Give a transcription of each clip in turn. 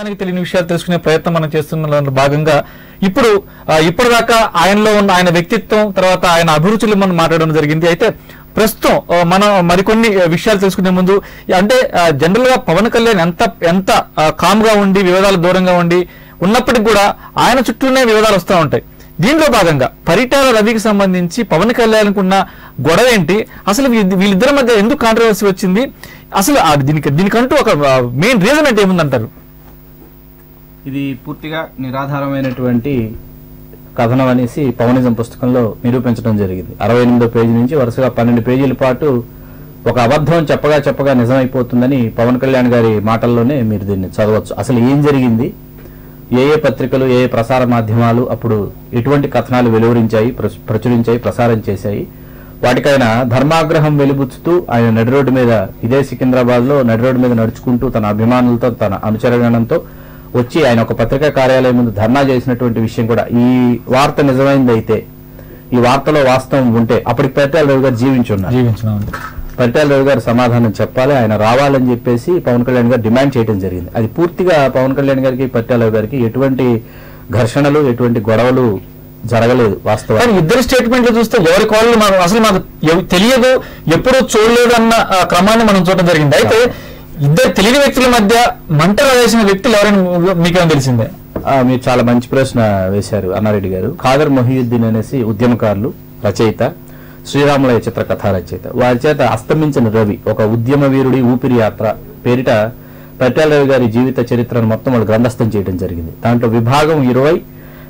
ప్రపంచానికి తెలియని విషయాలు తెలుసుకునే ప్రయత్నం మనం చేస్తున్న భాగంగా ఇప్పుడు ఇప్పటిదాకా ఆయనలో ఉన్న ఆయన వ్యక్తిత్వం తర్వాత ఆయన అభిరుచులు మనం మాట్లాడడం జరిగింది. అయితే ప్రస్తుతం మనం మరికొన్ని విషయాలు తెలుసుకునే ముందు అంటే జనరల్గా పవన్ కళ్యాణ్ ఎంత ఎంత కామ్గా ఉండి వివాదాలు దూరంగా ఉండి ఉన్నప్పటికీ కూడా ఆయన చుట్టూనే వివాదాలు వస్తూ ఉంటాయి. దీనిలో భాగంగా పరిటాల రవికి సంబంధించి పవన్ కళ్యాణ్ ఉన్న గొడవ ఏంటి? అసలు వీళ్ళిద్దరి మధ్య ఎందుకు కాంట్రవర్సీ వచ్చింది? అసలు దీనికి దీనికంటూ ఒక మెయిన్ రీజన్ అంటే ఏముందంటారు? ఇది పూర్తిగా నిరాధారమైనటువంటి కథనం అనేసి పవనిజం పుస్తకంలో నిరూపించడం జరిగింది. అరవై ఎనిమిదో పేజీ నుంచి వరుసగా పన్నెండు పేజీల పాటు ఒక అబద్ధం చెప్పగా చెప్పగా నిజమైపోతుందని పవన్ కళ్యాణ్ గారి మాటల్లోనే మీరు దీన్ని చదవచ్చు. అసలు ఏం జరిగింది? ఏ ఏ పత్రికలు ఏ ఏ ప్రసార మాధ్యమాలు అప్పుడు ఎటువంటి కథనాలు వెలువరించాయి ప్రచురించాయి ప్రసారం చేశాయి? వాటికైనా ధర్మాగ్రహం వెలిబుచ్చుతూ ఆయన నడిరోడ్డు మీద ఇదే సికింద్రాబాద్లో రోడ్డు మీద నడుచుకుంటూ తన అభిమానులతో తన అనుచరగణంతో వచ్చి ఆయన ఒక పత్రికా కార్యాలయం ముందు ధర్నా చేసినటువంటి విషయం కూడా ఈ వార్త నిజమైంది అయితే ఈ వార్తలో వాస్తవం ఉంటే అప్పటికి పరిటాల రవి గారు జీవించి ఉన్నారు జీవించిన పరిటాల రవి గారు సమాధానం చెప్పాలి ఆయన రావాలని చెప్పేసి పవన్ కళ్యాణ్ గారు డిమాండ్ చేయడం జరిగింది. అది పూర్తిగా పవన్ కళ్యాణ్ గారికి పరిటాల రవి గారికి ఎటువంటి ఘర్షణలు ఎటువంటి గొడవలు జరగలేదు వాస్తవానికి. కానీ ఇద్దరు స్టేట్మెంట్లు చూస్తే ఎవరి కాళ్ళు మాకు అసలు మాకు తెలియదు ఎప్పుడూ చూడలేదు అన్న క్రమాన్ని మనం చూడడం జరిగింది. అయితే ఇద్దరు తెలియని వ్యక్తుల మధ్య మంటలు వేసిన వ్యక్తులు ఎవరైనా మీకేమైనా తెలిసిందే? మీరు చాలా మంచి ప్రశ్న వేశారు అన్నారెడ్డి గారు. ఖాదర్ మొహియుద్దీన్ అనేసి ఉద్యమకారులు రచయిత శ్రీరాములయ్య చిత్ర కథా రచయిత వారి చేత అస్తమించిన రవి ఒక ఉద్యమ వీరుడి ఊపిరి యాత్ర పేరిట పట్టాల రవి గారి జీవిత చరిత్రను మొత్తం వాళ్ళు గ్రంథస్థం చేయడం జరిగింది. దాంట్లో విభాగం ఇరవై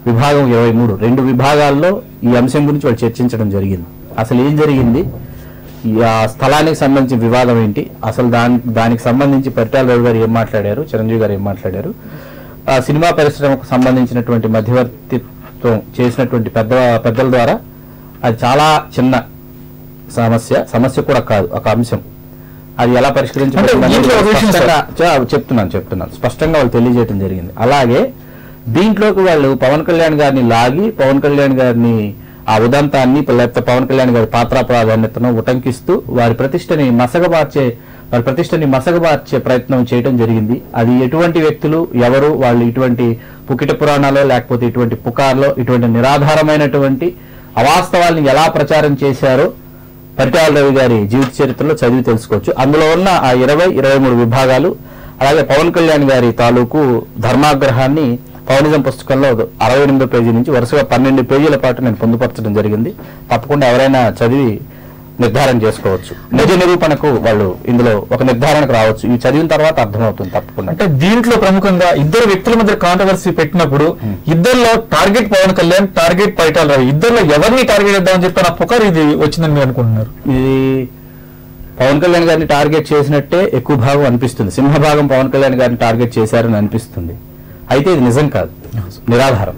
విభాగం ఇరవై మూడు. రెండు విభాగాల్లో ఈ అంశం గురించి వాళ్ళు చర్చించడం జరిగింది. అసలు ఏం జరిగింది? స్థలానికి సంబంధించిన వివాదం ఏంటి? అసలు దాని దానికి సంబంధించి పరిటాల రవి గారు ఏం మాట్లాడారు? చిరంజీవి గారు ఏం మాట్లాడారు? ఆ సినిమా పరిశ్రమకు సంబంధించినటువంటి మధ్యవర్తిత్వం చేసినటువంటి పెద్ద పెద్దల ద్వారా అది చాలా చిన్న సమస్య. సమస్య కూడా కాదు ఒక అంశం. అది ఎలా చ- చెప్తున్నాను చెప్తున్నాను. స్పష్టంగా వాళ్ళు తెలియజేయడం జరిగింది. అలాగే దీంట్లోకి వాళ్ళు పవన్ కళ్యాణ్ గారిని లాగి పవన్ కళ్యాణ్ గారిని ఆ ఉదంతాన్ని లేకపోతే పవన్ కళ్యాణ్ గారి పాత్ర ప్రాధాన్యతను ఉటంకిస్తూ వారి ప్రతిష్టని మసగబార్చే వారి ప్రతిష్టని మసగబార్చే ప్రయత్నం చేయడం జరిగింది. అది ఎటువంటి వ్యక్తులు ఎవరు వాళ్ళు ఇటువంటి పుకిట పురాణాలో లేకపోతే ఇటువంటి పుకార్లో ఇటువంటి నిరాధారమైనటువంటి అవాస్తవాల్ని ఎలా ప్రచారం చేశారో పరిటాల రవి గారి జీవిత చరిత్రలో చదివి తెలుసుకోవచ్చు. అందులో ఉన్న ఆ ఇరవై ఇరవై మూడు విభాగాలు అలాగే పవన్ కళ్యాణ్ గారి తాలూకు ధర్మాగ్రహాన్ని పవనిజం పుస్తకంలో అరవై ఎనిమిదో పేజీ నుంచి వరుసగా పన్నెండు పేజీల పాటు నేను పొందుపరచడం జరిగింది. తప్పకుండా ఎవరైనా చదివి నిర్ధారణ చేసుకోవచ్చు. నిజ నిరూపణకు వాళ్ళు ఇందులో ఒక నిర్ధారణకు రావచ్చు. ఇవి చదివిన తర్వాత అర్థమవుతుంది తప్పకుండా. అంటే దీంట్లో ప్రముఖంగా ఇద్దరు వ్యక్తుల మధ్య కాంట్రవర్సీ పెట్టినప్పుడు ఇద్దరిలో టార్గెట్ పవన్ కళ్యాణ్ టార్గెట్ పరిటాల రవి. ఇద్దరిలో ఎవరిని టార్గెట్ చేద్దామని చెప్పి నా పుకారు ఇది వచ్చిందని మీరు అనుకుంటున్నారు? ఇది పవన్ కళ్యాణ్ గారిని టార్గెట్ చేసినట్టే ఎక్కువ భాగం అనిపిస్తుంది. సింహభాగం పవన్ కళ్యాణ్ గారిని టార్గెట్ చేశారని అనిపిస్తుంది. అయితే ఇది నిజం కాదు. నిరాధారం.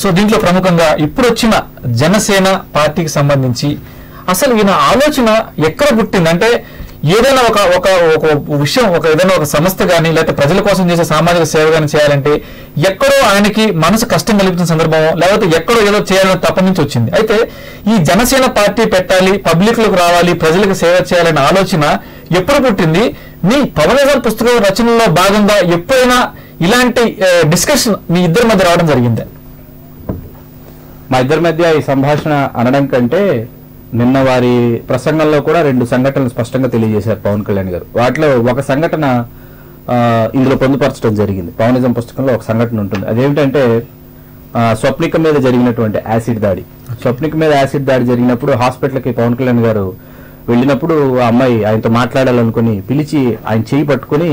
సో దీంట్లో ప్రముఖంగా ఇప్పుడు వచ్చిన జనసేన పార్టీకి సంబంధించి అసలు ఈయన ఆలోచన ఎక్కడ పుట్టింది? అంటే ఏదైనా ఒక ఒక ఒక విషయం ఒక ఏదైనా ఒక సంస్థ కానీ లేకపోతే ప్రజల కోసం చేసే సామాజిక సేవ కానీ చేయాలంటే ఎక్కడో ఆయనకి మనసు కష్టం కలుగుతున్న సందర్భం లేకపోతే ఎక్కడో ఏదో చేయాలని తప్ప నుంచి వచ్చింది. అయితే ఈ జనసేన పార్టీ పెట్టాలి పబ్లిక్లోకి రావాలి ప్రజలకు సేవ చేయాలనే ఆలోచన ఎప్పుడు పుట్టింది? మీ పవనిజం పుస్తకం రచనలో భాగంగా ఎప్పుడైనా ఇలాంటి డిస్కషన్ మీ ఇద్దరి మధ్య రావడం జరిగింది. మా ఇద్దరి మధ్య ఈ సంభాషణ అనడం కంటే నిన్న వారి ప్రసంగంలో కూడా రెండు సంఘటనలు స్పష్టంగా తెలియజేశారు పవన్ కళ్యాణ్ గారు. వాటిలో ఒక సంఘటన ఇందులో పొందుపరచడం జరిగింది. పవనిజం పుస్తకంలో ఒక సంఘటన ఉంటుంది. అదేమిటంటే స్వప్నిక మీద జరిగినటువంటి యాసిడ్ దాడి. స్వప్నిక మీద యాసిడ్ దాడి జరిగినప్పుడు హాస్పిటల్కి పవన్ కళ్యాణ్ గారు వెళ్ళినప్పుడు ఆ అమ్మాయి ఆయనతో మాట్లాడాలనుకుని పిలిచి ఆయన చేయి పట్టుకుని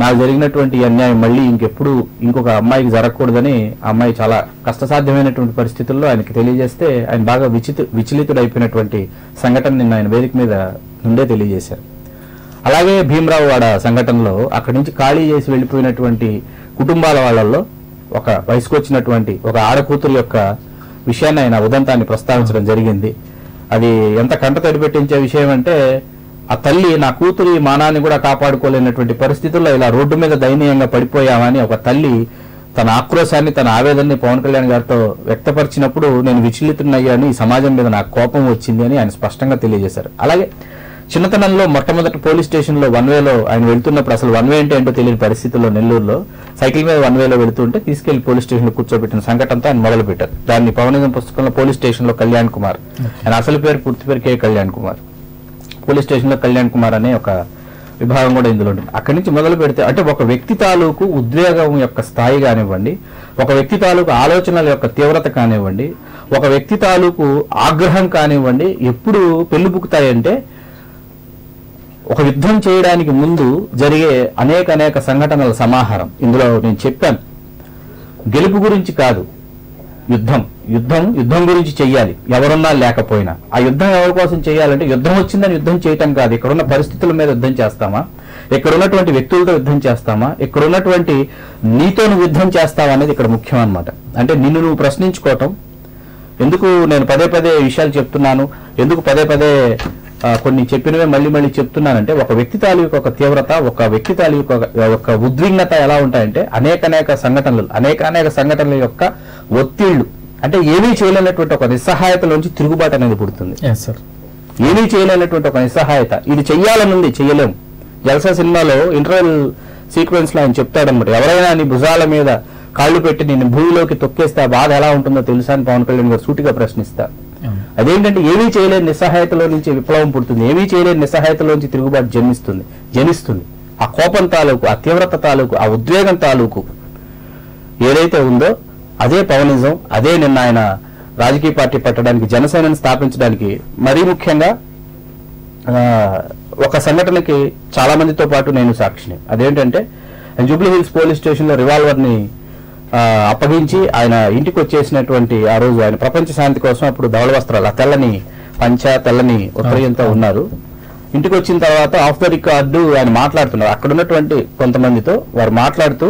నాకు జరిగినటువంటి అన్యాయం మళ్ళీ ఇంకెప్పుడు ఇంకొక అమ్మాయికి జరగకూడదని ఆ అమ్మాయి చాలా కష్టసాధ్యమైనటువంటి పరిస్థితుల్లో ఆయనకి తెలియజేస్తే ఆయన బాగా విచిత విచలితుడైపోయినటువంటి సంఘటన నిన్న ఆయన వేదిక మీద నుండే తెలియజేశారు. అలాగే భీమరావు వాడ సంఘటనలో అక్కడి నుంచి ఖాళీ చేసి వెళ్ళిపోయినటువంటి కుటుంబాల వాళ్ళల్లో ఒక వయసుకొచ్చినటువంటి ఒక ఆడకూతురు యొక్క విషయాన్ని ఆయన ఉదంతాన్ని ప్రస్తావించడం జరిగింది. అది ఎంత కంట తడిపెట్టించే విషయం అంటే ఆ తల్లి నా కూతురి మానాన్ని కూడా కాపాడుకోలేనటువంటి పరిస్థితుల్లో ఇలా రోడ్డు మీద దయనీయంగా పడిపోయామని ఒక తల్లి తన ఆక్రోశాన్ని తన ఆవేదనని పవన్ కళ్యాణ్ గారితో వ్యక్తపరిచినప్పుడు నేను విచలితున్నయ్యాను. ఈ సమాజం మీద నాకు కోపం వచ్చింది అని ఆయన స్పష్టంగా తెలియజేశారు. అలాగే చిన్నతనంలో మొట్టమొదటి పోలీస్ స్టేషన్లో వన్ వేలో ఆయన వెళ్తున్నప్పుడు అసలు వన్ వే అంటే ఏంటో తెలియని పరిస్థితుల్లో నెల్లూరులో సైకిల్ మీద వన్ వేలో వెళ్తుంటే తీసుకెళ్ళి పోలీస్ స్టేషన్లో కూర్చోబెట్టిన సంఘటనతో ఆయన మొదలు పెట్టారు దాన్ని పవనిజం పుస్తకంలో పోలీస్ స్టేషన్లో కళ్యాణ్ కుమార్. ఆయన అసలు పేరు పూర్తి పేరు కే. కళ్యాణ్ కుమార్. పోలీస్ స్టేషన్లో కళ్యాణ్ కుమార్ అనే ఒక విభాగం కూడా ఇందులో ఉంటుంది. అక్కడి నుంచి మొదలు పెడితే అంటే ఒక వ్యక్తి తాలూకు ఉద్వేగం యొక్క స్థాయి కానివ్వండి ఒక వ్యక్తి తాలూకు ఆలోచనల యొక్క తీవ్రత కానివ్వండి ఒక వ్యక్తి తాలూకు ఆగ్రహం కానివ్వండి ఎప్పుడు పెళ్ళిబుకుతాయంటే ఒక యుద్ధం చేయడానికి ముందు జరిగే అనేక అనేక సంఘటనల సమాహారం. ఇందులో నేను చెప్పాను. గెలుపు గురించి కాదు యుద్ధం. యుద్ధం యుద్ధం గురించి చెయ్యాలి. ఎవరున్నా లేకపోయినా. ఆ యుద్ధం ఎవరి కోసం చేయాలంటే యుద్ధం వచ్చిందని యుద్ధం చేయటం కాదు. ఇక్కడున్న పరిస్థితుల మీద యుద్ధం చేస్తామా? ఇక్కడ ఉన్నటువంటి వ్యక్తులతో యుద్ధం చేస్తామా? ఇక్కడున్నటువంటి నీతో నువ్వు యుద్ధం చేస్తావా అనేది ఇక్కడ ముఖ్యం అన్నమాట. అంటే నిన్ను నువ్వు ప్రశ్నించుకోవటం. ఎందుకు నేను పదే పదే విషయాలు చెప్తున్నాను? ఎందుకు పదే పదే కొన్ని చెప్పినవే మళ్ళీ మళ్ళీ చెప్తున్నానంటే ఒక వ్యక్తి తాలూకు ఒక తీవ్రత ఒక వ్యక్తి తాలూకు ఒక- ఒక ఉద్విగ్నత ఎలా ఉంటాయంటే అనేక అనేక సంఘటనలు అనేక అనేక సంఘటనల యొక్క ఒత్తిళ్ళు అంటే ఏమీ చేయలేనటువంటి ఒక నిస్సహాయతలోంచి తిరుగుబాటు అనేది పుడుతుంది. ఏమీ చేయలేనటువంటి ఒక నిస్సహాయత. ఇది చెయ్యాలనుంది చెయ్యలేం. జలసా సినిమాలో ఇంటర్వెల్ సీక్వెన్స్లో ఆయన చెప్తాడన్నమాట. ఎవరైనా నీ భుజాల మీద కాళ్ళు పెట్టి నేను భూమిలోకి తొక్కేస్తే ఆ బాధ ఎలా ఉంటుందో తెలుసా అని పవన్ కళ్యాణ్ గారు సూటిగా ప్రశ్నిస్తా. అదేంటంటే ఏమీ చేయలేని నిస్సహాయతలో నుంచి విప్లవం పుడుతుంది. ఏమీ చేయలేని నిస్సహాయతలోంచి తిరుగుబాటు జన్మిస్తుంది జనిస్తుంది. ఆ కోపం తాలూకు ఆ తీవ్రత తాలూకు ఆ ఉద్వేగం తాలూకు ఏదైతే ఉందో అదే పవనిజం అదే నిన్న ఆయన రాజకీయ పార్టీ పెట్టడానికి జనసేనని స్థాపించడానికి మరీ ముఖ్యంగా ఒక సంఘటనకి చాలా మందితో పాటు నేను సాక్షిని. అదేంటంటే జూబ్లీ హిల్స్ పోలీస్ స్టేషన్లో రివాల్వర్ని ఆ, అప్పగించి ఆయన ఇంటికి వచ్చేసినటువంటి ఆ రోజు ఆయన ప్రపంచ శాంతి కోసం అప్పుడు ధవళ వస్త్రాలు ఆ తెల్లని పంచ తెల్లని ఉత్తరీయంతో ఉన్నారు. ఇంటికి వచ్చిన తర్వాత ఆఫ్ ద రికార్డు ఆయన మాట్లాడుతున్నారు. అక్కడ ఉన్నటువంటి కొంతమందితో వారు మాట్లాడుతూ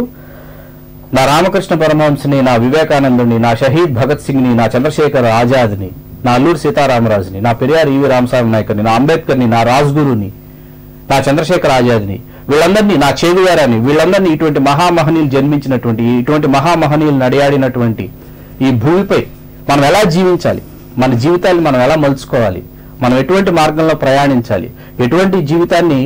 నా రామకృష్ణ పరమహంసని నా వివేకానందుని నా షహీద్ భగత్ సింగ్ని నా చంద్రశేఖర్ ఆజాద్ని నా అల్లూరు సీతారామరాజుని నా పెరియార్ ఈవి రామస్వామి నాయకుని నా అంబేద్కర్ని నా రాజ్గురుని నా చంద్రశేఖర్ ఆజాద్ని వీళ్ళందరినీ నా చేగువారాని వీళ్ళందరినీ ఇటువంటి మహామహనీయులు జన్మించినటువంటి ఇటువంటి మహామహనీయులు నడియాడినటువంటి ఈ భూమిపై మనం ఎలా జీవించాలి? మన జీవితాన్ని మనం ఎలా మలుచుకోవాలి? మనం ఎటువంటి మార్గంలో ప్రయాణించాలి? ఎటువంటి జీవితాన్ని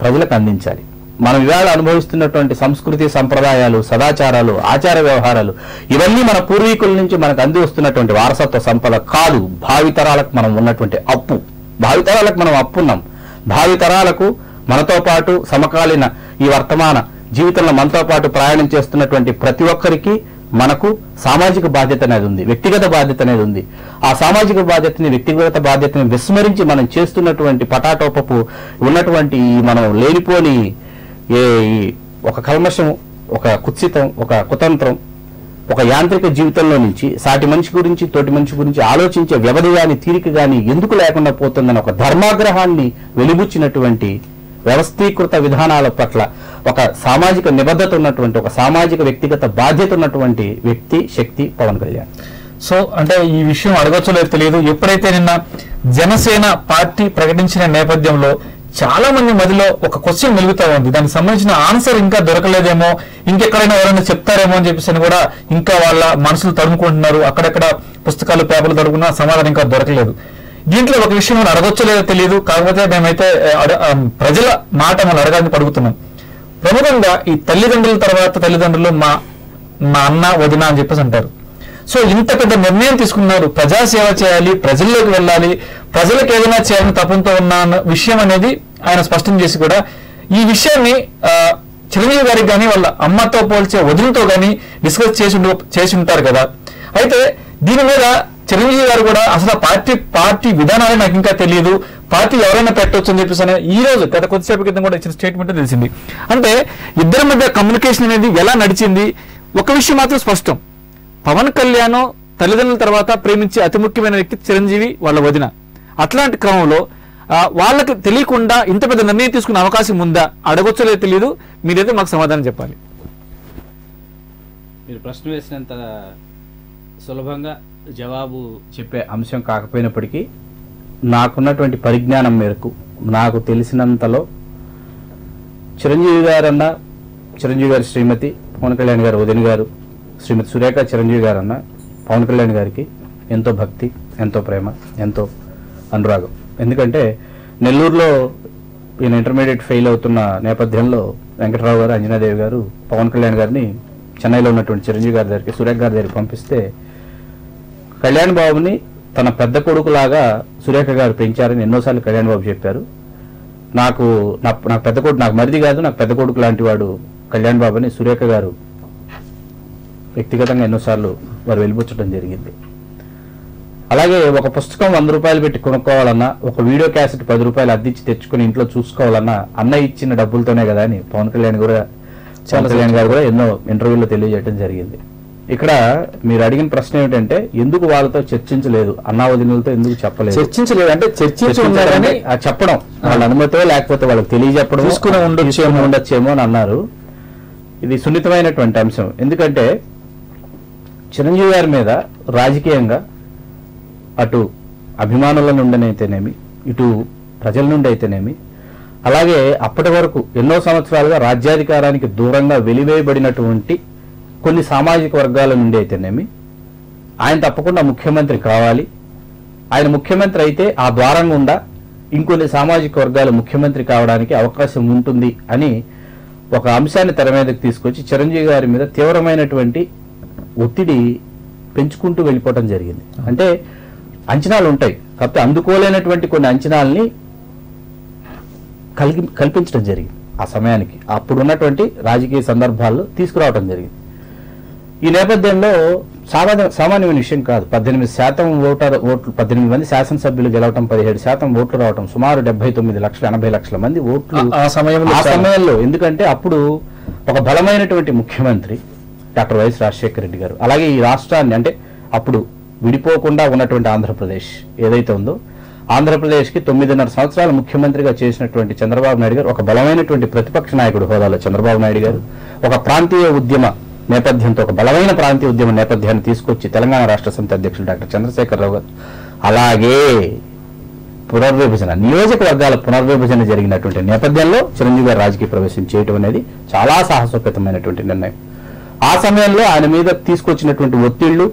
ప్రజలకు అందించాలి? మనం ఇవాళ అనుభవిస్తున్నటువంటి సంస్కృతి సంప్రదాయాలు సదాచారాలు ఆచార వ్యవహారాలు ఇవన్నీ మన పూర్వీకుల నుంచి మనకు అంది వస్తున్నటువంటి వారసత్వ సంపద కాదు. భావితరాలకు మనం ఉన్నటువంటి అప్పు. భావితరాలకు మనం అప్పున్నాం. భావితరాలకు మనతో పాటు సమకాలీన ఈ వర్తమాన జీవితంలో మనతో పాటు ప్రయాణం చేస్తున్నటువంటి ప్రతి ఒక్కరికి మనకు సామాజిక బాధ్యత అనేది ఉంది. వ్యక్తిగత బాధ్యత అనేది ఉంది. ఆ సామాజిక బాధ్యతని వ్యక్తిగత బాధ్యతని విస్మరించి మనం చేస్తున్నటువంటి పటాటోపపు ఉన్నటువంటి మనం లేనిపోని ఏ ఈ ఒక కల్మషం ఒక కుత్సితం ఒక కుతంత్రం ఒక యాంత్రిక జీవితంలో నుంచి సాటి మనిషి గురించి తోటి మనిషి గురించి ఆలోచించే వ్యవధి కానీ తీరిక కానీ ఎందుకు లేకుండా పోతుందని ఒక ధర్మాగ్రహాన్ని వెలిబుచ్చినటువంటి వ్యవస్థీకృత విధానాల పట్ల ఒక సామాజిక నిబద్ధత ఉన్నటువంటి ఒక సామాజిక వ్యక్తిగత బాధ్యత ఉన్నటువంటి వ్యక్తి శక్తి పవన్ కళ్యాణ్. సో అంటే ఈ విషయం అడగచ్చో లేదో తెలియదు. ఎప్పుడైతే నిన్న జనసేన పార్టీ ప్రకటించిన నేపథ్యంలో చాలా మంది మదిలో ఒక క్వశ్చన్ మెలుగుతా ఉంది. దానికి సంబంధించిన ఆన్సర్ ఇంకా దొరకలేదేమో ఇంకెక్కడైనా ఎవరైనా చెప్తారేమో అని చెప్పేసి అని కూడా ఇంకా వాళ్ళ మనసులు తడుముకుంటున్నారు. అక్కడక్కడ పుస్తకాలు పేపర్లు తడుకున్నా సమాధానం ఇంకా దొరకలేదు. దీంట్లో ఒక విషయం మనం అడగొచ్చో లేదో తెలియదు కాకపోతే మేమైతే ప్రజల మాట మనం అడగాలని అడుగుతున్నాం ప్రముఖంగా ఈ తల్లిదండ్రుల తర్వాత తల్లిదండ్రులు మా మా అన్న వదిన అని చెప్పేసి అంటారు. సో ఇంత పెద్ద నిర్ణయం తీసుకున్నారు. ప్రజాసేవ చేయాలి ప్రజల్లోకి వెళ్ళాలి ప్రజలకు ఏదైనా చేయాలని తపంతో ఉన్న విషయం అనేది ఆయన స్పష్టం చేసి కూడా ఈ విషయాన్ని చిరంజీవి గారికి కానీ వాళ్ళ అమ్మతో పోల్చే వదినతో కానీ డిస్కస్ చేసి చేసి ఉంటారు కదా. అయితే దీని మీద చిరంజీవి గారు కూడా అసలు ఆ పార్టీ పార్టీ విధానాలే నాకు ఇంకా తెలియదు పార్టీ ఎవరైనా పెట్టవచ్చు అని చెప్పేసి అనే- ఈ రోజు గత కొద్దిసేపు క్రితం కూడా ఇచ్చిన స్టేట్మెంట్ తెలిసింది. అంటే ఇద్దరి మధ్య కమ్యూనికేషన్ అనేది ఎలా నడిచింది? ఒక విషయం మాత్రం స్పష్టం. పవన్ కళ్యాణ్ తల్లిదండ్రుల తర్వాత ప్రేమించే అతి ముఖ్యమైన వ్యక్తి చిరంజీవి వాళ్ళ వదిన. అట్లాంటి క్రమంలో వాళ్ళకి తెలియకుండా ఇంత పెద్ద నిర్ణయం తీసుకునే అవకాశం ఉందా? అడగొచ్చో లేదో తెలియదు మీరైతే మాకు సమాధానం చెప్పాలి. మీరు ప్రశ్న వేసినంత సులభంగా జవాబు చెప్పే అంశం కాకపోయినప్పటికీ నాకున్నటువంటి పరిజ్ఞానం మేరకు నాకు తెలిసినంతలో చిరంజీవి గారన్న చిరంజీవి గారి శ్రీమతి పవన్ కళ్యాణ్ గారు వదిన గారు శ్రీమతి సురేఖ చిరంజీవి గారన్న పవన్ కళ్యాణ్ గారికి ఎంతో భక్తి ఎంతో ప్రేమ ఎంతో అనురాగం. ఎందుకంటే నెల్లూరులో ఈయన ఇంటర్మీడియట్ ఫెయిల్ అవుతున్న నేపథ్యంలో వెంకటరావు గారు అంజనాదేవి గారు పవన్ కళ్యాణ్ గారిని చెన్నైలో ఉన్నటువంటి చిరంజీవి గారి దగ్గరికి సురేఖ గారి దగ్గరికి పంపిస్తే కళ్యాణ్ బాబుని తన పెద్ద కొడుకులాగా సురేఖ గారు పెంచారని ఎన్నోసార్లు కళ్యాణ్ బాబు చెప్పారు. నాకు నా పెద్ద కొడుకు నాకు మరిది కాదు నాకు పెద్ద కొడుకు లాంటి వాడు కళ్యాణ్ బాబు అని సురేఖ గారు వ్యక్తిగతంగా ఎన్నోసార్లు వారు వెలిబుచ్చడం జరిగింది. అలాగే ఒక పుస్తకం వంద రూపాయలు పెట్టి కొనుక్కోవాలన్నా ఒక వీడియో క్యాసెట్ పది రూపాయలు అద్దించి తెచ్చుకుని ఇంట్లో చూసుకోవాలన్నా అన్న ఇచ్చిన డబ్బులతోనే కదా అని పవన్ కళ్యాణ్ కూడా పవన్ కళ్యాణ్ గారు కూడా ఎన్నో ఇంటర్వ్యూలో తెలియజేయడం జరిగింది. ఇక్కడ మీరు అడిగిన ప్రశ్న ఏమిటంటే ఎందుకు వాళ్ళతో చర్చించలేదు? అన్నా వదినలతో ఎందుకు చెప్పలేదు? చర్చించలేదు అంటే చర్చించి చర్చించారని చెప్పడం వాళ్ళ అనుమతో లేకపోతే వాళ్ళకి తెలియజెప్పడం తీసుకుని ఉండొచ్చేమో. ఉండొచ్చేమో అని అన్నారు. ఇది సున్నితమైనటువంటి అంశం. ఎందుకంటే చిరంజీవి గారి మీద రాజకీయంగా అటు అభిమానుల నుండినైతేనేమి ఇటు ప్రజల నుండి అయితేనేమి అలాగే అప్పటి వరకు ఎన్నో సంవత్సరాలుగా రాజ్యాధికారానికి దూరంగా వెలివేయబడినటువంటి కొన్ని సామాజిక వర్గాల నుండి అయితేనేమి ఆయన తప్పకుండా ముఖ్యమంత్రి కావాలి. ఆయన ముఖ్యమంత్రి అయితే ఆ ద్వారం గుండా ఇంకొన్ని సామాజిక వర్గాలు ముఖ్యమంత్రి కావడానికి అవకాశం ఉంటుంది అని ఒక అంశాన్ని తెర మీదకి తీసుకొచ్చి చిరంజీవి గారి మీద తీవ్రమైనటువంటి ఒత్తిడి పెంచుకుంటూ వెళ్ళిపోవటం జరిగింది. అంటే అంచనాలు ఉంటాయి. కాకపోతే అందుకోలేనటువంటి కొన్ని అంచనాల్ని కలిగి కల్పించడం జరిగింది ఆ సమయానికి. అప్పుడు ఉన్నటువంటి రాజకీయ సందర్భాల్లో తీసుకురావడం జరిగింది. ఈ నేపథ్యంలో సామాన్య సామాన్యమైన విషయం కాదు. పద్దెనిమిది శాతం ఓటర్ ఓట్లు పద్దెనిమిది మంది శాసనసభ్యులు గెలవటం పదిహేడు శాతం ఓట్లు రావటం సుమారు డెబ్బై తొమ్మిది లక్షల ఎనభై లక్షల మంది ఓట్లు ఆ- సమయంలో ఆ సమయంలో. ఎందుకంటే అప్పుడు ఒక బలమైనటువంటి ముఖ్యమంత్రి డాక్టర్ వైఎస్ రాజశేఖర రెడ్డి గారు. అలాగే ఈ రాష్ట్రాన్ని అంటే అప్పుడు విడిపోకుండా ఉన్నటువంటి ఆంధ్రప్రదేశ్ ఏదైతే ఉందో ఆంధ్రప్రదేశ్కి తొమ్మిదిన్నర సంవత్సరాలు ముఖ్యమంత్రిగా చేసినటువంటి చంద్రబాబు నాయుడు గారు ఒక బలమైనటువంటి ప్రతిపక్ష నాయకుడు హోదాలో చంద్రబాబు నాయుడు గారు ఒక ప్రాంతీయ ఉద్యమ నేపథ్యంతో ఒక బలమైన ప్రాంతీయ ఉద్యమ నేపథ్యాన్ని తీసుకొచ్చి తెలంగాణ రాష్ట్ర సమితి అధ్యక్షుడు డాక్టర్ చంద్రశేఖరరావు గారు. అలాగే పునర్విభజన నియోజకవర్గాల పునర్విభజన జరిగినటువంటి నేపథ్యంలో చిరంజీవి గారు రాజకీయ ప్రవేశం చేయటం అనేది చాలా సాహసోపేతమైనటువంటి నిర్ణయం. ఆ సమయంలో ఆయన మీద తీసుకొచ్చినటువంటి ఒత్తిళ్ళు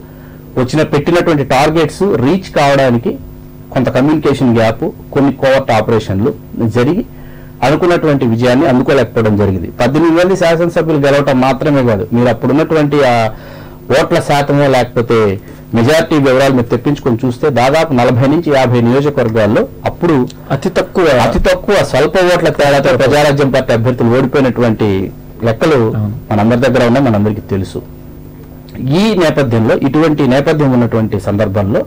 వచ్చిన పెట్టినటువంటి టార్గెట్స్ రీచ్ కావడానికి కొంత కమ్యూనికేషన్ గ్యాప్ కొన్ని కోవర్ట్ ఆపరేషన్లు జరిగి అనుకున్నటువంటి విజయాన్ని అందుకోలేకపోవడం జరిగింది. పద్దెనిమిది మంది శాసనసభ్యులు గెలవటం మాత్రమే కాదు మీరు అప్పుడున్నటువంటి ఆ ఓట్ల శాతమో లేకపోతే మెజారిటీ వివరాలు మీరు తెప్పించుకొని చూస్తే దాదాపు నలభై నుంచి యాభై నియోజకవర్గాల్లో అప్పుడు అతి తక్కువ అతి తక్కువ స్వల్ప ఓట్ల తేడాతో ప్రజారాజ్యం పార్టీ అభ్యర్థులు ఓడిపోయినటువంటి లెక్కలు. మనందరి దగ్గర ఉన్నాయి మనందరికీ తెలుసు ఈ నేపథ్యంలో ఇటువంటి నేపథ్యం ఉన్నటువంటి సందర్భంలో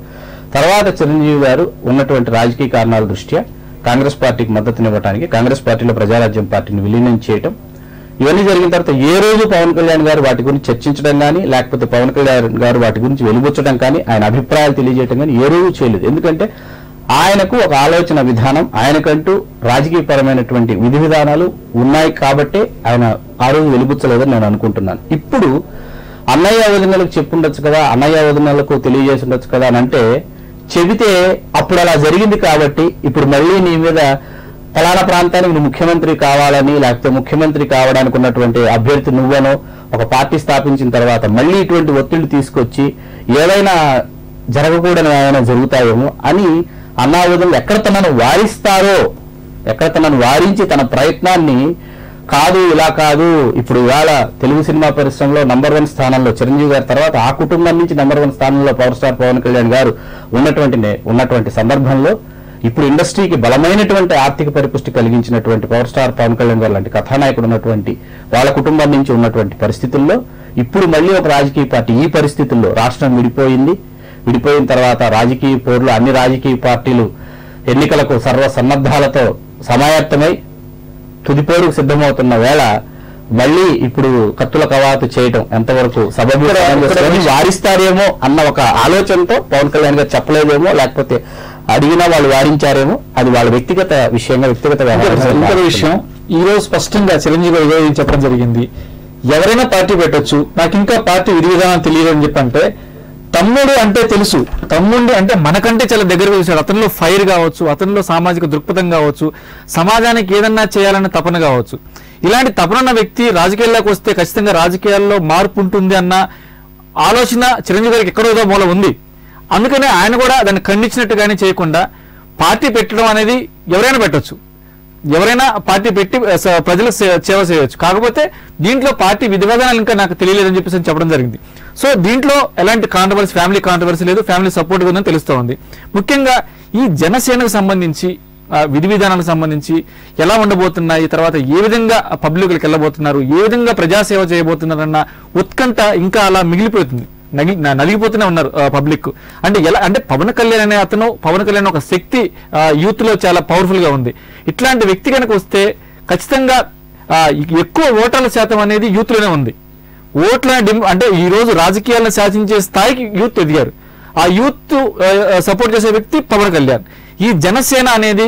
తర్వాత చిరంజీవి గారు ఉన్నటువంటి రాజకీయ కారణాల దృష్ట్యా కాంగ్రెస్ పార్టీకి మద్దతునివ్వడానికి కాంగ్రెస్ పార్టీలో ప్రజారాజ్యం పార్టీని విలీనం చేయటం ఇవన్నీ జరిగిన తర్వాత ఏ రోజు పవన్ కళ్యాణ్ గారు వాటి గురించి చర్చించడం కానీ లేకపోతే పవన్ కళ్యాణ్ గారు వాటి గురించి వెలుబుచ్చడం కానీ ఆయన అభిప్రాయాలు తెలియజేయడం కానీ ఏ రోజు చేయలేదు ఎందుకంటే ఆయనకు ఒక ఆలోచన విధానం ఆయనకంటూ రాజకీయపరమైనటువంటి విధి విధానాలు ఉన్నాయి కాబట్టే ఆయన ఆ రోజు వెలుబుచ్చలేదని నేను అనుకుంటున్నాను. ఇప్పుడు అన్నయ్య వదినలకు చెప్పుండొచ్చు కదా అన్నయ్య వదినలకు తెలియజేసి ఉండొచ్చు కదా అని అంటే చెబితే అప్పుడు అలా జరిగింది కాబట్టి ఇప్పుడు మళ్ళీ నీ మీద ఫలానా ప్రాంతానికి నువ్వు ముఖ్యమంత్రి కావాలని లేకపోతే ముఖ్యమంత్రి కావడానికి ఉన్నటువంటి అభ్యర్థి నువ్వనో ఒక పార్టీ స్థాపించిన తర్వాత మళ్ళీ ఇటువంటి ఒత్తిళ్ళు తీసుకొచ్చి ఏదైనా జరగకూడని ఏమైనా జరుగుతాయేమో అని అన్నావదులు ఎక్కడ తనను వారిస్తారో ఎక్కడ తనను వారించి తన ప్రయత్నాన్ని కాదు ఇలా కాదు ఇప్పుడు ఇవాళ తెలుగు సినిమా పరిశ్రమలో నంబర్ వన్ స్థానంలో చిరంజీవి గారి తర్వాత ఆ కుటుంబం నుంచి నంబర్ వన్ స్థానంలో పవర్ స్టార్ పవన్ కళ్యాణ్ గారు ఉన్నటువంటి ఉన్నటువంటి సందర్భంలో ఇప్పుడు ఇండస్ట్రీకి బలమైనటువంటి ఆర్థిక పరిపుష్టి కలిగించినటువంటి పవర్ స్టార్ పవన్ కళ్యాణ్ గారు లాంటి కథానాయకుడు ఉన్నటువంటి వాళ్ళ కుటుంబం నుంచి ఉన్నటువంటి పరిస్థితుల్లో ఇప్పుడు మళ్ళీ ఒక రాజకీయ పార్టీ ఈ పరిస్థితుల్లో రాష్ట్రం విడిపోయింది. విడిపోయిన తర్వాత రాజకీయ పోర్లు అన్ని రాజకీయ పార్టీలు ఎన్నికలకు సర్వ సన్నద్ధాలతో సమాయత్తమై తుదిపోరుకు సిద్ధమవుతున్న వేళ మళ్ళీ ఇప్పుడు కత్తుల కవాతు చేయటం ఎంతవరకు సభ్యులు వారిస్తారేమో అన్న ఒక ఆలోచనతో పవన్ కళ్యాణ్ గారు చెప్పలేదేమో లేకపోతే అడిగినా వాళ్ళు వారించారేమో అది వాళ్ళ వ్యక్తిగత విషయంగా వ్యక్తిగత. విషయం ఈ రోజు స్పష్టంగా చిరంజీవి గారు చెప్పడం జరిగింది. ఎవరైనా పార్టీ పెట్టొచ్చు. నాకు ఇంకా పార్టీ విధి విధానం తెలియదు అని చెప్పంటే తమ్ముడు అంటే తెలుసు. తమ్ముడు అంటే మనకంటే చాలా దగ్గర చూశాడు. అతనిలో ఫైర్ కావచ్చు అతనిలో సామాజిక దృక్పథం కావచ్చు సమాజానికి ఏదన్నా చేయాలన్న తపన కావచ్చు. ఇలాంటి తపనన్న వ్యక్తి రాజకీయాల్లోకి వస్తే ఖచ్చితంగా రాజకీయాల్లో మార్పు ఉంటుంది అన్న ఆలోచన చిరంజీవి గారికి ఎక్కడోదో మూల ఉంది. అందుకనే ఆయన కూడా దాన్ని ఖండించినట్టుగానే చేయకుండా పార్టీ పెట్టడం అనేది ఎవరైనా పెట్టచ్చు. ఎవరైనా పార్టీ పెట్టి ప్రజలకు సేవ చేయవచ్చు కాకపోతే దీంట్లో పార్టీ విధి ఇంకా నాకు తెలియలేదని చెప్పేసి చెప్పడం జరిగింది. సో దీంట్లో ఎలాంటి కాంట్రవర్సీ ఫ్యామిలీ కాంట్రవర్సీ లేదు ఫ్యామిలీ సపోర్ట్ ఉందని తెలుస్తూ ఉంది. ముఖ్యంగా ఈ జనసేనకు సంబంధించి విధి విధానాలకు సంబంధించి ఎలా ఉండబోతున్నాయి తర్వాత ఏ విధంగా పబ్లిక్లకు వెళ్ళబోతున్నారు ఏ విధంగా ప్రజాసేవ చేయబోతున్నారన్న ఉత్కంఠ ఇంకా అలా మిగిలిపోతుంది. నగి- న- నలిగిపోతూనే ఉన్నారు పబ్లిక్ అంటే ఎలా అంటే పవన్ కళ్యాణ్ అనే అతను పవన్ కళ్యాణ్ ఒక శక్తి యూత్లో చాలా పవర్ఫుల్గా ఉంది. ఇట్లాంటి వ్యక్తి కనుక వస్తే ఖచ్చితంగా ఎక్కువ ఓటర్ల శాతం అనేది యూత్లోనే ఉంది. ఓట్ల అంటే ఈ రోజు రాజకీయాలను శాసించే స్థాయికి యూత్ ఎదిగారు. ఆ యూత్ సపోర్ట్ చేసే వ్యక్తి పవన్ కళ్యాణ్. ఈ జనసేన అనేది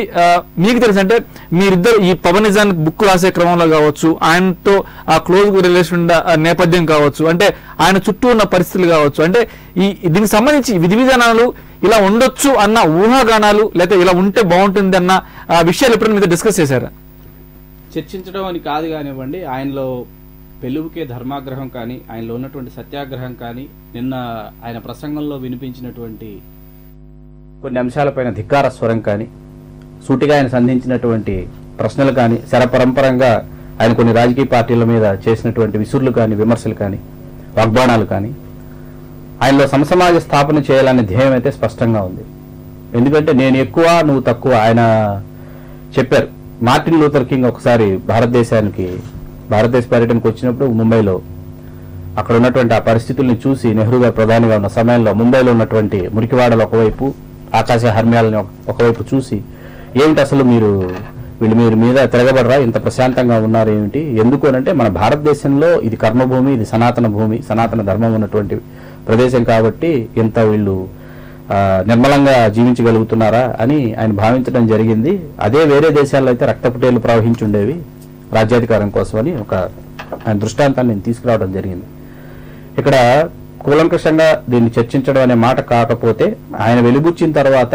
మీకు తెలుసు అంటే మీరిద్దరు ఈ పవన్ నిజాన్ని బుక్ రాసే క్రమంలో కావచ్చు ఆయనతో ఆ క్లోజ్ రిలేషన్ నేపథ్యం కావచ్చు అంటే ఆయన చుట్టూ ఉన్న పరిస్థితులు కావచ్చు అంటే ఈ దీనికి సంబంధించి విధి విధానాలు ఇలా ఉండొచ్చు అన్న ఊహాగానాలు లేకపోతే ఇలా ఉంటే బాగుంటుంది అన్న ఆ, విషయాలు ఎప్పుడైనా మీద డిస్కస్ చేశారా? చర్చించడం అని కాదు కానివ్వండి ఆయనలో పెలువుకే ధర్మాగ్రహం కానీ ఆయనలో ఉన్నటువంటి సత్యాగ్రహం కానీ నిన్న ఆయన ప్రసంగంలో వినిపించినటువంటి కొన్ని అంశాలపైన ధిక్కార స్వరం కానీ సూటిగా ఆయన సంధించినటువంటి ప్రశ్నలు కానీ శరపరంపరంగా ఆయన కొన్ని రాజకీయ పార్టీల మీద చేసినటువంటి విసురులు కానీ విమర్శలు కానీ వాగ్బాణాలు కానీ ఆయనలో సమసమాజ స్థాపన చేయాలనే ధ్యేయం అయితే స్పష్టంగా ఉంది. ఎందుకంటే నేను ఎక్కువ నువ్వు తక్కువ ఆయన చెప్పారు. మార్టిన్ లూథర్ కింగ్ ఒకసారి భారతదేశానికి భారతదేశ పర్యటనకు వచ్చినప్పుడు ముంబైలో అక్కడ ఉన్నటువంటి ఆ పరిస్థితుల్ని చూసి నెహ్రూ గారు ప్రధానిగా ఉన్న సమయంలో ముంబైలో ఉన్నటువంటి మురికివాడలు ఒకవైపు ఆకాశ హర్మ్యాలని ఒకవైపు చూసి ఏమిటి అసలు మీరు వీళ్ళు మీరు మీద తిరగబడరా? ఇంత ప్రశాంతంగా ఉన్నారు ఏమిటి? ఎందుకు? అంటే మన భారతదేశంలో ఇది కర్మభూమి ఇది సనాతన భూమి సనాతన ధర్మం ఉన్నటువంటి ప్రదేశం కాబట్టి ఇంత వీళ్ళు నిర్మలంగా జీవించగలుగుతున్నారా అని ఆయన భావించడం జరిగింది. అదే వేరే దేశాల్లో అయితే రక్తపుటేలు ప్రవహించి ఉండేవి రాజ్యాధికారం కోసమని ఒక ఆయన దృష్టాంతాన్ని నేను తీసుకురావడం జరిగింది. ఇక్కడ కూలంకషంగా దీన్ని చర్చించడం అనే మాట కాకపోతే ఆయన వెలుగుచ్చిన తర్వాత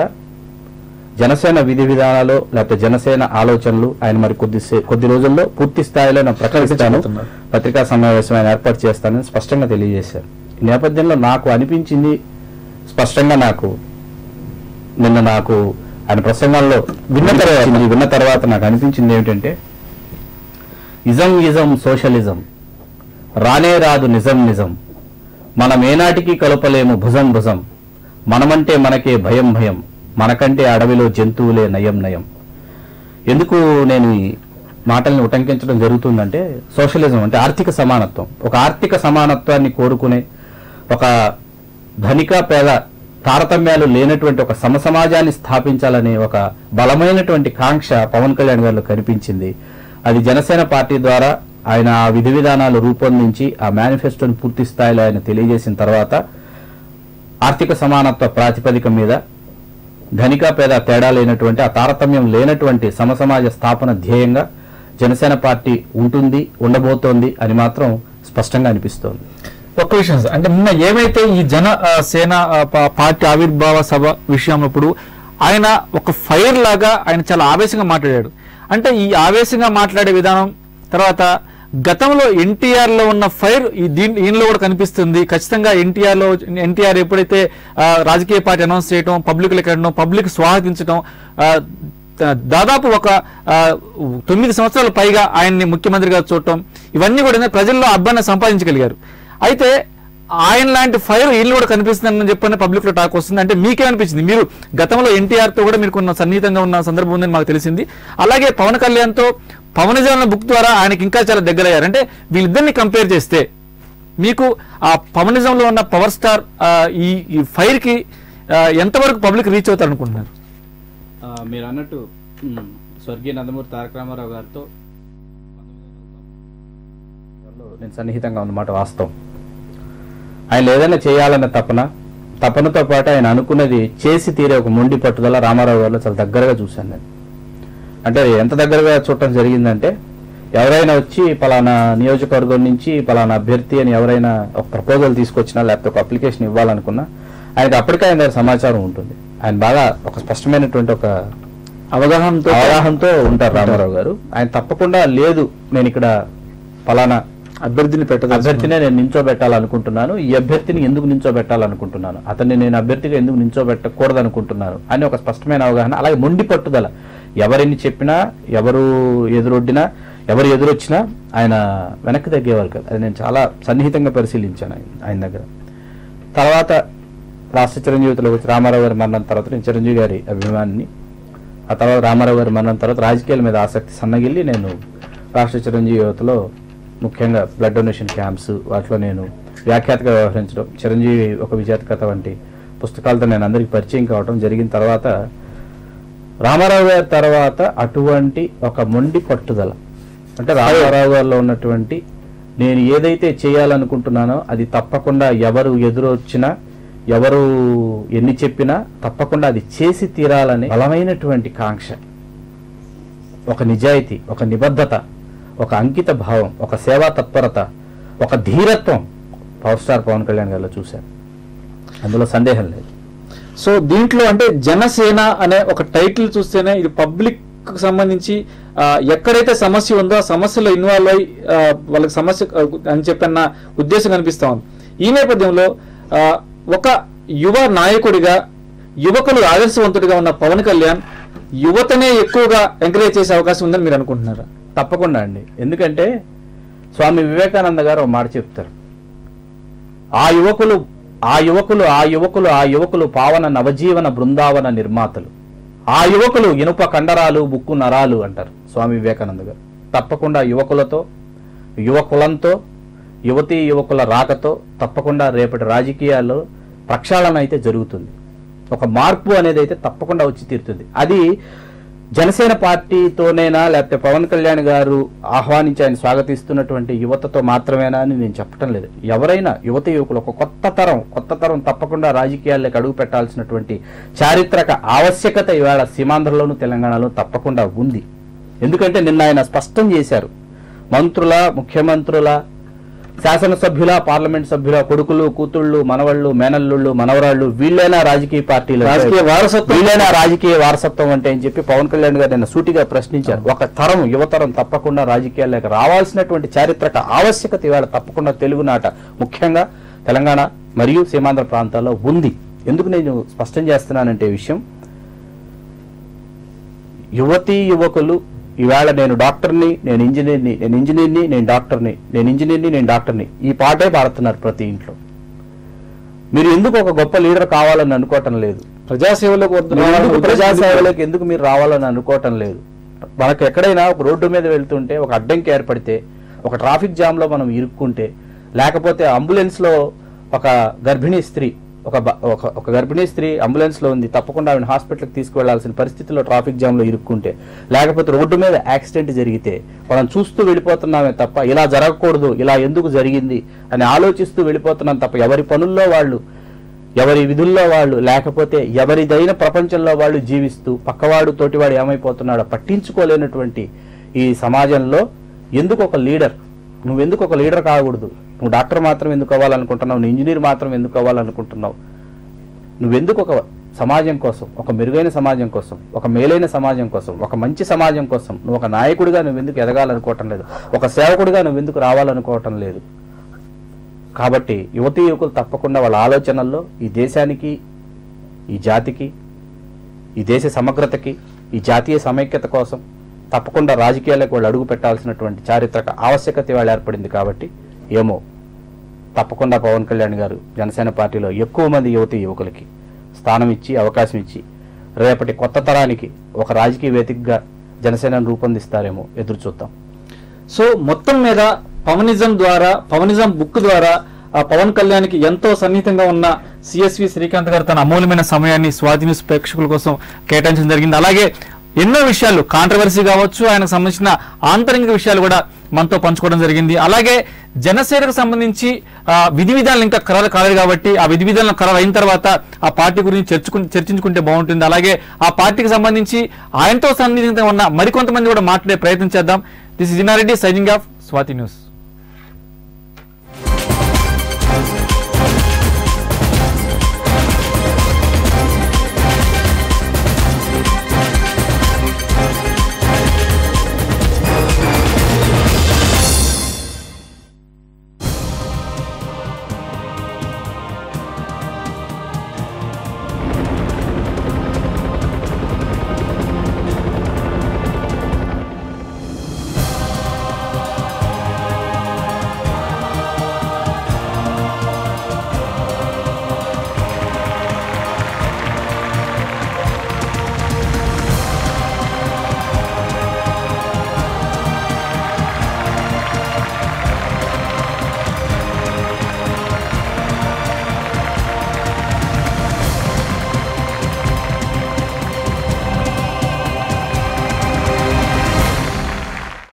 జనసేన విధి విధానాలు లేకపోతే జనసేన ఆలోచనలు ఆయన మరి కొద్ది కొద్ది రోజుల్లో పూర్తి స్థాయిలో నేను ప్రకటిస్తాను. పత్రికా సమావేశం ఆయన ఏర్పాటు చేస్తానని స్పష్టంగా తెలియజేశారు. ఈ నేపథ్యంలో నాకు అనిపించింది స్పష్టంగా నాకు నిన్న నాకు ఆయన ప్రసంగాల్లో విన్న తర్వాత విన్న తర్వాత నాకు అనిపించింది ఏమిటంటే ఇజం ఇజం సోషలిజం. రానే రాదు నిజం నిజం. మనం ఏనాటికి కలపలేము భుజం భుజం. మనమంటే మనకే భయం భయం. మనకంటే అడవిలో జంతువులే నయం నయం. ఎందుకు నేను ఈ మాటల్ని ఉటంకించడం జరుగుతుందంటే సోషలిజం అంటే ఆర్థిక సమానత్వం. ఒక ఆర్థిక సమానత్వాన్ని కోరుకునే ఒక ధనిక పేద తారతమ్యాలు లేనటువంటి ఒక సమసమాజాన్ని స్థాపించాలనే ఒక బలమైనటువంటి కాంక్ష పవన్ కళ్యాణ్ గారిలో కనిపించింది. అది జనసేన పార్టీ ద్వారా ఆయన ఆ విధి విధానాలు రూపొందించి ఆ మేనిఫెస్టోని పూర్తి స్థాయిలో ఆయన తెలియజేసిన తర్వాత ఆర్థిక సమానత్వ ప్రాతిపదిక మీద ధనిక పేద తేడా లేనటువంటి ఆ తారతమ్యం లేనటువంటి సమసమాజ స్థాపన ధ్యేయంగా జనసేన పార్టీ ఉంటుంది ఉండబోతోంది అని మాత్రం స్పష్టంగా అనిపిస్తోంది. ఒక్క విషయం సార్ అంటే నిన్న ఏమైతే ఈ జన సేన పార్టీ ఆవిర్భావ సభ విషయం అప్పుడు ఆయన ఒక ఫైర్ లాగా ఆయన చాలా ఆవేశంగా మాట్లాడాడు. అంటే ఈ ఆవేశంగా మాట్లాడే విధానం తర్వాత గతంలో ఎన్టీఆర్లో ఉన్న ఫైర్ ఈ దీని ఈయనలో కూడా కనిపిస్తుంది. ఖచ్చితంగా ఎన్టీఆర్లో ఎన్టీఆర్ ఎప్పుడైతే రాజకీయ పార్టీ అనౌన్స్ చేయడం పబ్లిక్ వెళ్ళడం పబ్లిక్ స్వాగతించడం దాదాపు ఒక తొమ్మిది సంవత్సరాల పైగా ఆయన్ని ముఖ్యమంత్రిగా చూడటం ఇవన్నీ కూడా ప్రజల్లో అబ్బాయిని సంపాదించగలిగారు. అయితే ఆయన లాంటి ఫైర్ వీళ్ళు కూడా కనిపిస్తుందని చెప్పని పబ్లిక్లో టాక్ వస్తుంది. అంటే మీకేమనిపించింది? మీరు గతంలో ఎన్టీఆర్తో కూడా మీరు కొన్ని సన్నిహితంగా ఉన్న సందర్భం ఉందని మాకు తెలిసింది. అలాగే పవన్ కళ్యాణ్తో పవన్ జగన్ బుక్ ద్వారా ఆయనకి ఇంకా చాలా దగ్గరయ్యారు. అంటే వీళ్ళిద్దరిని కంపేర్ చేస్తే మీకు ఆ పవనిజంలో ఉన్న పవర్ స్టార్ ఈ ఈ ఫైర్కి ఎంతవరకు పబ్లిక్ రీచ్ అవుతారు అనుకుంటున్నారు మీరు అన్నట్టు స్వర్గీయ నందమూరి తారక రామారావు గారితో నేను సన్నిహితంగా ఉన్నమాట వాస్తవం. ఆయన ఏదైనా చేయాలన్న తపన తపనతో పాటు ఆయన అనుకున్నది చేసి తీరే ఒక మొండి పట్టుదల రామారావు గారిలో చాలా దగ్గరగా చూశాను నేను. అంటే ఎంత దగ్గరగా చూడటం జరిగిందంటే ఎవరైనా వచ్చి పలానా నియోజకవర్గం నుంచి పలానా అభ్యర్థి అని ఎవరైనా ఒక ప్రపోజల్ తీసుకొచ్చినా లేకపోతే ఒక అప్లికేషన్ ఇవ్వాలనుకున్నా ఆయనకి అప్పటికే ఆయన దగ్గర సమాచారం ఉంటుంది. ఆయన బాగా ఒక స్పష్టమైనటువంటి ఒక అవగాహనతో అవగాహనతో ఉంటారు రామారావు గారు. ఆయన తప్పకుండా లేదు నేను ఇక్కడ పలానా అభ్యర్థిని పెట్టదు అభ్యర్థినే నేను నించోబెట్టాలనుకుంటున్నాను. ఈ అభ్యర్థిని ఎందుకు నించోబెట్టాలనుకుంటున్నాను? అతన్ని నేను అభ్యర్థిగా ఎందుకు నించోబెట్టకూడదు అనుకుంటున్నాను అని ఒక స్పష్టమైన అవగాహన అలాగే మొండి పట్టుదల. ఎవరిని చెప్పినా ఎవరు ఎదురొడ్డినా ఎవరు ఎదురొచ్చినా ఆయన వెనక్కి తగ్గేవారు కదా. అది నేను చాలా సన్నిహితంగా పరిశీలించాను ఆయన ఆయన దగ్గర. తర్వాత రాష్ట్ర చిరంజీవితలో వచ్చి రామారావు గారి మరణం తర్వాత నేను చిరంజీవి గారి అభిమానిని. ఆ తర్వాత రామారావు గారి మరణం తర్వాత రాజకీయాల మీద ఆసక్తి సన్నగిల్లి నేను రాష్ట్ర చిరంజీవి యువతలో ముఖ్యంగా బ్లడ్ డొనేషన్ క్యాంప్స్ వాటిలో నేను వ్యాఖ్యాతగా వ్యవహరించడం చిరంజీవి ఒక విజేత కథ వంటి పుస్తకాలతో నేను అందరికీ పరిచయం కావడం జరిగిన తర్వాత రామారావు గారి తర్వాత అటువంటి ఒక మొండి పట్టుదల. అంటే రామారావు గారిలో ఉన్నటువంటి నేను ఏదైతే చేయాలనుకుంటున్నానో అది తప్పకుండా ఎవరు ఎదురొచ్చినా ఎవరు ఎన్ని చెప్పినా తప్పకుండా అది చేసి తీరాలని బలమైనటువంటి కాంక్ష. ఒక నిజాయితీ ఒక నిబద్ధత. ఒక అంకిత భావం ఒక సేవా తత్పరత ఒక ధీరత్వం పవర్ స్టార్ పవన్ కళ్యాణ్ గారిలో చూశాను. అందులో సందేహం లేదు. సో దీంట్లో అంటే జనసేన అనే ఒక టైటిల్ చూస్తేనే ఇది పబ్లిక్ సంబంధించి ఎక్కడైతే సమస్య ఉందో ఆ సమస్యలో ఇన్వాల్వ్ అయి వాళ్ళకి సమస్య అని చెప్పన్న ఉద్దేశం కనిపిస్తా ఉంది. ఈ నేపథ్యంలో ఒక యువ నాయకుడిగా యువకులు ఆదర్శవంతుడిగా ఉన్న పవన్ కళ్యాణ్ యువతనే ఎక్కువగా ఎంకరేజ్ చేసే అవకాశం ఉందని మీరు అనుకుంటున్నారా? తప్పకుండా అండి. ఎందుకంటే స్వామి వివేకానంద గారు మాట చెప్తారు. ఆ యువకులు ఆ యువకులు ఆ యువకులు ఆ యువకులు పావన నవజీవన బృందావన నిర్మాతలు. ఆ యువకులు ఇనుప కండరాలు బుక్కు నరాలు అంటారు స్వామి వివేకానంద గారు. తప్పకుండా యువకులతో యువకులంతో యువతీ యువకుల రాకతో తప్పకుండా రేపటి రాజకీయాల్లో ప్రక్షాళన అయితే జరుగుతుంది. ఒక మార్పు అనేది అయితే తప్పకుండా వచ్చి తీరుతుంది. అది జనసేన పార్టీతోనేనా లేకపోతే పవన్ కళ్యాణ్ గారు ఆహ్వానించి ఆయన స్వాగతిస్తున్నటువంటి యువతతో మాత్రమేనా అని నేను చెప్పటం లేదు. ఎవరైనా యువత యువకులు ఒక కొత్త తరం కొత్త తరం తప్పకుండా రాజకీయాల్లోకి అడుగు పెట్టాల్సినటువంటి చారిత్రక ఆవశ్యకత ఇవాళ సీమాంధ్రలోను తెలంగాణలో తప్పకుండా ఉంది. ఎందుకంటే నిన్న ఆయన స్పష్టం చేశారు. మంత్రుల ముఖ్యమంత్రుల శాసనసభ్యుల పార్లమెంట్ సభ్యుల కొడుకులు కూతుళ్ళు మనవళ్ళు మేనల్లుళ్ళు మనవరాళ్ళు వీళ్ళైనా రాజకీయ పార్టీలు రాజకీయ వారసత్వం. వీళ్ళైనా రాజకీయ వారసత్వం అంటే అని చెప్పి పవన్ కళ్యాణ్ గారు నిన్న సూటిగా ప్రశ్నించారు. ఒక తరం యువతరం తప్పకుండా రాజకీయాల్లోకి రావాల్సినటువంటి చారిత్రక ఆవశ్యకత ఇవాళ తప్పకుండా తెలుగునాట ముఖ్యంగా తెలంగాణ మరియు సీమాంధ్ర ప్రాంతాల్లో ఉంది. ఎందుకు నేను స్పష్టం చేస్తున్నానంటే విషయం? యువతీ యువకులు ఈవేళ నేను డాక్టర్ని నేను ఇంజనీర్ని నేను ఇంజనీర్ని నేను డాక్టర్ని నేను ఇంజనీర్ని నేను డాక్టర్ని. ఈ పాటే పాడుతున్నారు ప్రతి ఇంట్లో. మీరు ఎందుకు ఒక గొప్ప లీడర్ కావాలని అనుకోవటం లేదు? ప్రజాసేవలోకి వద్ద- ప్రజాసేవలోకి ఎందుకు మీరు రావాలని అనుకోవటం లేదు? మనకు ఎక్కడైనా ఒక రోడ్డు మీద వెళ్తుంటే ఒక అడ్డంకి ఏర్పడితే ఒక ట్రాఫిక్ జామ్లో మనం ఇరుక్కుంటే లేకపోతే అంబులెన్స్లో ఒక గర్భిణీ స్త్రీ ఒక బ- ఒక ఒక గర్భిణీ స్త్రీ అంబులెన్స్లో ఉంది తప్పకుండా ఆవిడ హాస్పిటల్కి తీసుకువెళ్ళాల్సిన పరిస్థితిలో ట్రాఫిక్ జామ్లో ఇరుక్కుంటే లేకపోతే రోడ్డు మీద యాక్సిడెంట్ జరిగితే మనం చూస్తూ వెళ్ళిపోతున్నామే తప్ప ఇలా జరగకూడదు ఇలా ఎందుకు జరిగింది అని ఆలోచిస్తూ వెళ్ళిపోతున్నాం తప్ప ఎవరి పనుల్లో వాళ్ళు ఎవరి విధుల్లో వాళ్ళు లేకపోతే ఎవరిదైన ప్రపంచంలో వాళ్ళు జీవిస్తూ పక్కవాడు తోటివాడు ఏమైపోతున్నాడో పట్టించుకోలేనటువంటి ఈ సమాజంలో ఎందుకు ఒక లీడర్ నువ్వెందుకు ఒక లీడర్ కాకూడదు? నువ్వు డాక్టర్ మాత్రం ఎందుకు అవ్వాలనుకుంటున్నావు? నువ్వు ఇంజనీర్ మాత్రం ఎందుకు అవ్వాలనుకుంటున్నావు? నువ్వెందుకు ఒక సమాజం కోసం ఒక మెరుగైన సమాజం కోసం ఒక మేలైన సమాజం కోసం ఒక మంచి సమాజం కోసం నువ్వు ఒక నాయకుడిగా నువ్వెందుకు ఎదగాలనుకోవటం లేదు. ఒక సేవకుడిగా నువ్వెందుకు రావాలనుకోవటం లేదు. కాబట్టి యువతీ యువకులు తప్పకుండా వాళ్ళ ఆలోచనల్లో ఈ దేశానికి ఈ జాతికి ఈ దేశ సమగ్రతకి ఈ జాతీయ సమైక్యత కోసం తప్పకుండా రాజకీయాలకు వాళ్ళు అడుగు పెట్టాల్సినటువంటి చారిత్రక ఆవశ్యకత ఇవాళ ఏర్పడింది కాబట్టి ఏమో తప్పకుండా పవన్ కళ్యాణ్ గారు జనసేన పార్టీలో ఎక్కువ మంది యువతి యువకులకి స్థానం ఇచ్చి అవకాశం ఇచ్చి రేపటి కొత్త తరానికి ఒక రాజకీయ వేదికగా జనసేనను రూపొందిస్తారేమో ఎదురు చూద్దాం. సో మొత్తం మీద పవనిజం ద్వారా పవనిజం బుక్ ద్వారా ఆ పవన్ కళ్యాణ్కి ఎంతో సన్నిహితంగా ఉన్న సిఎస్వి శ్రీకాంత్ గారు తన అమూల్యమైన సమయాన్ని స్వాధీన ప్రేక్షకుల కోసం కేటాయించడం జరిగింది. అలాగే ఎన్నో విషయాలు కాంట్రవర్సీ కావచ్చు ఆయనకు సంబంధించిన ఆంతరిక విషయాలు కూడా మనతో పంచుకోవడం జరిగింది. అలాగే జనసేనకు సంబంధించి విధి విధానాలు ఇంకా ఖరారు కాలేదు కాబట్టి ఆ విధి విధానాలు ఖరారు అయిన తర్వాత ఆ పార్టీ గురించి చర్చకు చర్చించుకుంటే బాగుంటుంది. అలాగే ఆ పార్టీకి సంబంధించి ఆయనతో సన్నిహితంగా ఉన్న మరికొంతమంది కూడా మాట్లాడే ప్రయత్నం చేద్దాం. This is Jinareddy signing off Swathi news